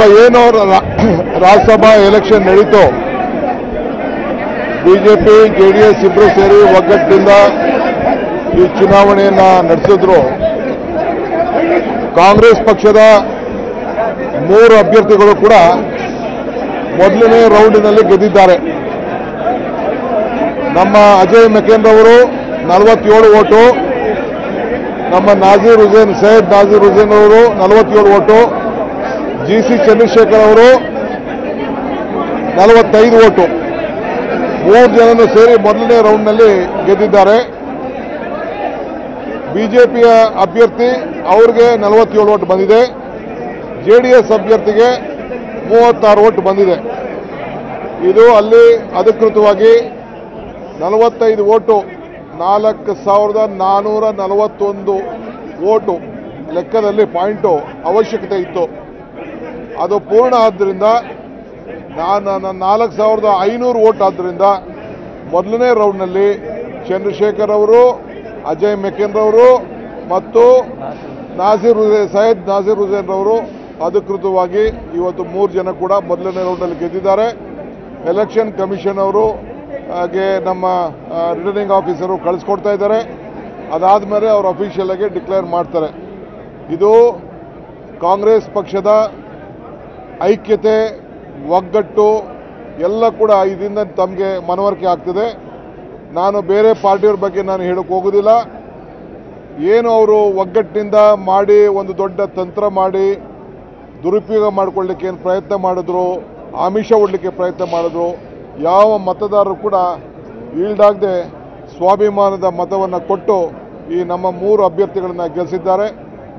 ಅಥವಾ ಏನು ರಾಜ್ಯಸಭಾ ಎಲೆಕ್ಷನ್ ನಡೀತು. ಬಿಜೆಪಿ ಜೆಡಿಎಸ್ ಇಬ್ಬರು ಸೇರಿ ಒಗ್ಗಟ್ಟಿನಿಂದ ಈ ಚುನಾವಣೆಯನ್ನ ನಡೆಸಿದ್ರು. ಕಾಂಗ್ರೆಸ್ ಪಕ್ಷದ ಮೂರು ಅಭ್ಯರ್ಥಿಗಳು ಕೂಡ ಮೊದಲನೇ ರೌಂಡಿನಲ್ಲಿ ಗೆದ್ದಿದ್ದಾರೆ. ನಮ್ಮ ಅಜಯ್ ಮೆಕೆನ್ ಅವರು ನಲವತ್ತೇಳು ಓಟು, ನಮ್ಮ ನಾಜೀರ್ ಹುಸೇನ್, ಸೈಯದ್ ನಾಜೀರ್ ಹುಸೇನ್ ಅವರು ನಲವತ್ತೇಳು ಓಟು ಜಿ ಸಿ ಚಂದ್ರಶೇಖರ್ ಅವರು ನಲವತ್ತೈದು ಓಟು. ಮೂರು ಜನನು ಸೇರಿ ಮೊದಲನೇ ರೌಂಡ್ನಲ್ಲಿ ಗೆದ್ದಿದ್ದಾರೆ. ಬಿಜೆಪಿಯ ಅಭ್ಯರ್ಥಿ ಅವ್ರಿಗೆ ನಲವತ್ತೇಳು ಓಟ್ ಬಂದಿದೆ. ಜೆಡಿಎಸ್ ಅಭ್ಯರ್ಥಿಗೆ ಮೂವತ್ತಾರು ಓಟ್ ಬಂದಿದೆ. ಇದು ಅಲ್ಲಿ ಅಧಿಕೃತವಾಗಿ ನಲವತ್ತೈದು ಓಟು, ನಾಲ್ಕು ಸಾವಿರದ ನಾನ್ನೂರ ನಲವತ್ತೊಂದು ಓಟು ಲೆಕ್ಕದಲ್ಲಿ ಪಾಯಿಂಟು ಅವಶ್ಯಕತೆ ಇತ್ತು. ಅದು ಪೂರ್ಣ ಆದ್ದರಿಂದ ನಾನು ನಾಲ್ಕು ಸಾವಿರದ ಐನೂರು ಓಟ್ ಆದ್ದರಿಂದ ಮೊದಲನೇ ರೌಂಡ್ನಲ್ಲಿ ಚಂದ್ರಶೇಖರ್ ಅವರು, ಅಜಯ್ ಮೆಕೆನ್ ರವರು ಮತ್ತು ನಾಸೀರ್ ಹುಸೇನ್ ಸೈಯದ್ ನಾಸೀರ್ ಹುಸೇನ್ ರವರು ಅಧಿಕೃತವಾಗಿ ಇವತ್ತು ಮೂರು ಜನ ಕೂಡ ಮೊದಲನೇ ರೌಂಡಲ್ಲಿ ಗೆದ್ದಿದ್ದಾರೆ. ಎಲೆಕ್ಷನ್ ಕಮಿಷನ್ ಅವರು, ಹಾಗೆ ನಮ್ಮ ರಿಟರ್ನಿಂಗ್ ಆಫೀಸರು ಕಳಿಸ್ಕೊಡ್ತಾ ಇದ್ದಾರೆ. ಅದಾದಮೇಲೆ ಅವರು ಅಫಿಷಿಯಲ್ ಆಗಿ ಡಿಕ್ಲೇರ್ ಮಾಡ್ತಾರೆ. ಇದು ಕಾಂಗ್ರೆಸ್ ಪಕ್ಷದ ಐಕ್ಯತೆ, ಒಗ್ಗಟ್ಟು ಎಲ್ಲ ಕೂಡ ಇದರಿಂದ ತಮಗೆ ಮನವರಿಕೆ ಆಗ್ತದೆ. ನಾನು ಬೇರೆ ಪಾರ್ಟಿಯವ್ರ ಬಗ್ಗೆ ನಾನು ಹೇಳಕ್ಕೆ ಹೋಗೋದಿಲ್ಲ. ಏನು ಅವರು ಒಗ್ಗಟ್ಟಿನಿಂದ ಮಾಡಿ, ಒಂದು ದೊಡ್ಡ ತಂತ್ರ ಮಾಡಿ, ದುರುಪಯೋಗ ಮಾಡಿಕೊಳ್ಳಿಕ್ಕೆ ಏನು ಪ್ರಯತ್ನ ಮಾಡಿದ್ರು, ಆಮಿಷ ಒಡ್ಲಿಕ್ಕೆ ಪ್ರಯತ್ನ ಮಾಡಿದ್ರು, ಯಾವ ಮತದಾರರು ಕೂಡ ಈಲ್ಡಾಗದೆ ಸ್ವಾಭಿಮಾನದ ಮತವನ್ನು ಕೊಟ್ಟು ಈ ನಮ್ಮ ಮೂರು ಅಭ್ಯರ್ಥಿಗಳನ್ನು ಗೆಲ್ಲಿಸಿದ್ದಾರೆ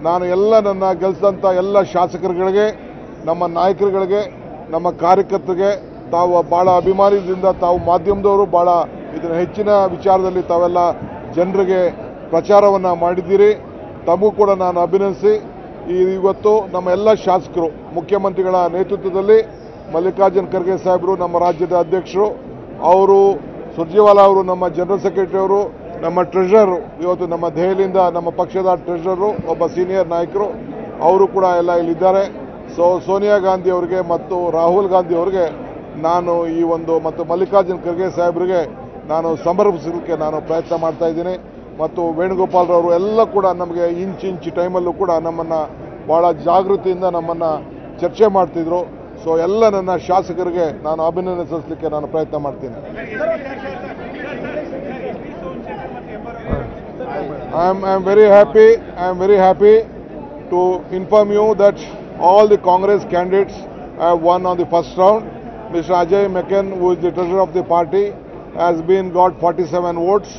ನಾನು ಎಲ್ಲ ನನ್ನ ಗೆಲ್ಲಿಸಿದಂಥ ಎಲ್ಲ ಶಾಸಕರುಗಳಿಗೆ ನಮ್ಮ ನಾಯಕರುಗಳಿಗೆ, ನಮ್ಮ ಕಾರ್ಯಕರ್ತರಿಗೆ ತಾವು ಭಾಳ ಅಭಿಮಾನದಿಂದ, ತಾವು ಮಾಧ್ಯಮದವರು ಭಾಳ ಇದರ ಹೆಚ್ಚಿನ ವಿಚಾರದಲ್ಲಿ ತಾವೆಲ್ಲ ಜನರಿಗೆ ಪ್ರಚಾರವನ್ನು ಮಾಡಿದ್ದೀರಿ. ತಮಗೂ ಕೂಡ ನಾನು ಅಭಿನಂದಿಸಿ. ಇವತ್ತು ನಮ್ಮ ಎಲ್ಲ ಶಾಸಕರು, ಮುಖ್ಯಮಂತ್ರಿಗಳ ನೇತೃತ್ವದಲ್ಲಿ ಮಲ್ಲಿಕಾರ್ಜುನ್ ಖರ್ಗೆ ಸಾಹೇಬರು, ನಮ್ಮ ರಾಜ್ಯದ ಅಧ್ಯಕ್ಷರು, ಅವರು ಸುರ್ಜೇವಾಲಾ ಅವರು, ನಮ್ಮ ಜನರಲ್ ಸೆಕ್ರೆಟರಿ ಅವರು, ನಮ್ಮ ಟ್ರೆಷರರು ಇವತ್ತು ನಮ್ಮ ದೆಹಲಿಯಿಂದ ನಮ್ಮ ಪಕ್ಷದ ಟ್ರೆಷರರು ಒಬ್ಬ ಸೀನಿಯರ್ ನಾಯಕರು, ಅವರು ಕೂಡ ಎಲ್ಲ ಇಲ್ಲಿದ್ದಾರೆ. ಸೊ, ಸೋನಿಯಾ ಗಾಂಧಿ ಅವರಿಗೆ ಮತ್ತು ರಾಹುಲ್ ಗಾಂಧಿ ಅವರಿಗೆ ನಾನು ಈ ಒಂದು ಮತ್ತು ಮಲ್ಲಿಕಾರ್ಜುನ್ ಖರ್ಗೆ ಸಾಹೇಬರಿಗೆ ನಾನು ಸಮರ್ಪಿಸಲಿಕ್ಕೆ ನಾನು ಪ್ರಯತ್ನ ಮಾಡ್ತಾ ಇದ್ದೀನಿ. ಮತ್ತು ವೇಣುಗೋಪಾಲ್ ಅವರು ಎಲ್ಲ ಕೂಡ ನಮಗೆ ಇಂಚು ಇಂಚು ಟೈಮಲ್ಲೂ ಕೂಡ ನಮ್ಮನ್ನು ಭಾಳ ಜಾಗೃತಿಯಿಂದ ನಮ್ಮನ್ನು ಚರ್ಚೆ ಮಾಡ್ತಿದ್ರು. ಸೊ, ಎಲ್ಲ ನನ್ನ ಶಾಸಕರಿಗೆ ನಾನು ಅಭಿನಂದನೆ ಸಲ್ಲಿಸಲಿಕ್ಕೆ ನಾನು ಪ್ರಯತ್ನ ಮಾಡ್ತೀನಿ. I am I am very happy I am very happy to inform you that all the Congress candidates have won on the first round. Mr. Ajay Mekken, who is the treasurer of the party, has been got 47 votes.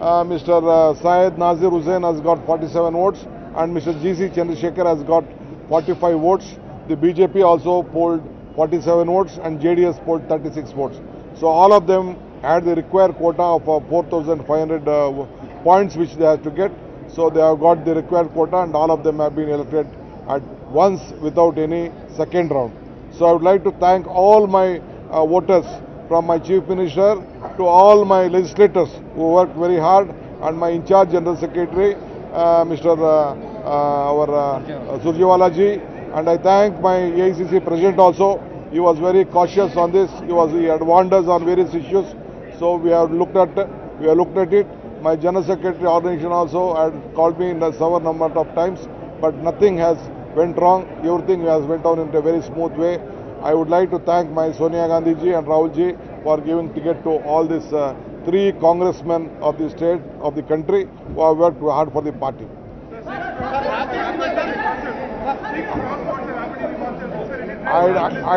Uh, Mr. Uh, Syed Nazir Hussain has got 47 votes, and Mr. G.C. Chandrasekhar has got 45 votes. The BJP also polled 47 votes, and JDS polled 36 votes. So all of them had the required quota of uh, 4,500 uh, points which they had to get. So they have got the required quota and all of them have been elected at once without any second round. So I would like to thank all my uh, voters from my chief minister to all my legislators who worked very hard and my in charge general secretary uh, Mr. Uh, uh, our uh, Surjewala ji and I thank my AICC president also. He was very cautious on this. He was he had warned us on various issues. So we have looked at we have looked at it. My general secretary organization also had called me in a several number of times, but nothing has went wrong. Everything has went on in a very smooth way. I would like to thank my Sonia Gandhi ji and Rahul ji for giving ticket to all these uh, three congressmen of the state of the country who have worked hard for the party. I,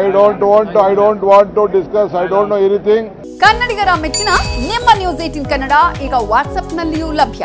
I don't want to, I don't want to discuss. I don't know anything. ಕನ್ನಡಿಗರ ಮೆಚ್ಚಿನ ನಿಮ್ಮ news eighteen Kannada ಈಗ ವಾಟ್ಸ್ಆಪ್ನಲ್ಲಿಯೂ ಲಭ್ಯ